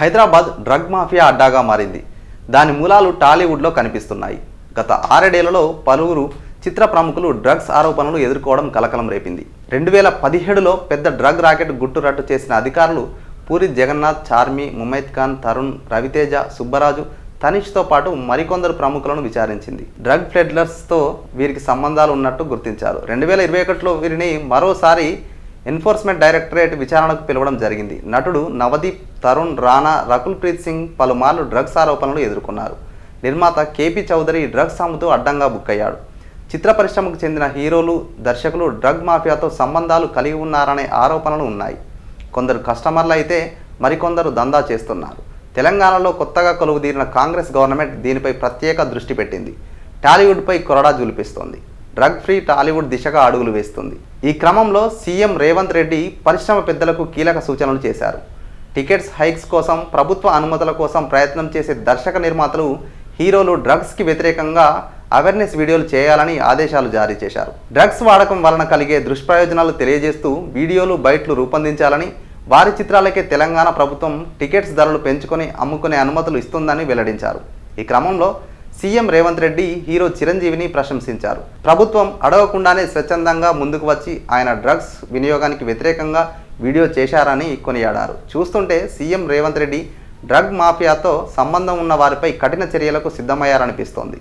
Hyderabad drug mafia అడ్డాగా మారింది. దాని మూలాలు టాలీవుడ్లో కనిపిస్తున్నాయి. గత ఆరేడేళ్ళలో పలువురు చిత్ర ప్రముఖులు డ్రగ్స్ ఆరోపణలు ఎదుర్కోవడం కలకలం రేపింది. రెండు వేల పదిహేడులో పెద్ద డ్రగ్ రాకెట్ గుట్టురట్టు చేసిన అధికారులు పూరి జగన్నాథ్ చార్మి ముమైత్ ఖాన్ తరుణ్ రవితేజ సుబ్బరాజు తనిష్తో పాటు మరికొందరు ప్రముఖులను విచారించింది. డ్రగ్ ఫ్లెడ్లర్స్తో వీరికి సంబంధాలు ఉన్నట్టు గుర్తించారు. రెండు వేల ఇరవై ఒకటిలో వీరిని మరోసారి ఎన్ఫోర్స్మెంట్ డైరెక్టరేట్ విచారణకు పిలవడం జరిగింది. నటుడు నవదీప్ తరుణ్ రాణా రకుల్ ప్రీత్ సింగ్ పలుమార్లు డ్రగ్స్ ఆరోపణలు ఎదుర్కొన్నారు. నిర్మాత కేపీ చౌదరి డ్రగ్స్ అమ్ముతూ అడ్డంగా బుక్ అయ్యాడు చిత్ర పరిశ్రమకు చెందిన హీరోలు దర్శకులు డ్రగ్ మాఫియాతో సంబంధాలు కలిగి ఉన్నారనే ఆరోపణలు ఉన్నాయి. కొందరు కస్టమర్లు అయితే మరికొందరు దందా చేస్తున్నారు. తెలంగాణలో కొత్తగా కొలువుదీరిన కాంగ్రెస్ గవర్నమెంట్ దీనిపై ప్రత్యేక దృష్టి పెట్టింది. టాలీవుడ్పై కొరడా జూలిపిస్తోంది. డ్రగ్ ఫ్రీ టాలీవుడ్ దిశగా అడుగులు వేస్తుంది. ఈ క్రమంలో సీఎం రేవంత్ రెడ్డి పరిశ్రమ పెద్దలకు కీలక సూచనలు చేశారు. టికెట్స్ హైక్స్ కోసం ప్రభుత్వ అనుమతుల కోసం ప్రయత్నం చేసే దర్శక నిర్మాతలు హీరోలు డ్రగ్స్కి వ్యతిరేకంగా అవేర్నెస్ వీడియోలు చేయాలని ఆదేశాలు జారీ చేశారు. డ్రగ్స్ వాడకం వలన కలిగే దుష్ప్రయోజనాలు తెలియజేస్తూ వీడియోలు బయట్లు రూపొందించాలని వారి చిత్రాలకే తెలంగాణ ప్రభుత్వం టికెట్స్ ధరలు పెంచుకొని అమ్ముకునే అనుమతులు ఇస్తుందని వెల్లడించారు. ఈ క్రమంలో సీఎం రేవంత్ రెడ్డి హీరో చిరంజీవిని ప్రశంసించారు. ప్రభుత్వం అడగకుండానే స్వచ్ఛందంగా ముందుకు వచ్చి ఆయన డ్రగ్స్ వినియోగానికి వ్యతిరేకంగా వీడియో చేశారని కొనియాడారు. చూస్తుంటే సీఎం రేవంత్ రెడ్డి డ్రగ్ మాఫియాతో సంబంధం ఉన్న వారిపై కఠిన చర్యలకు సిద్ధమయ్యారనిపిస్తోంది.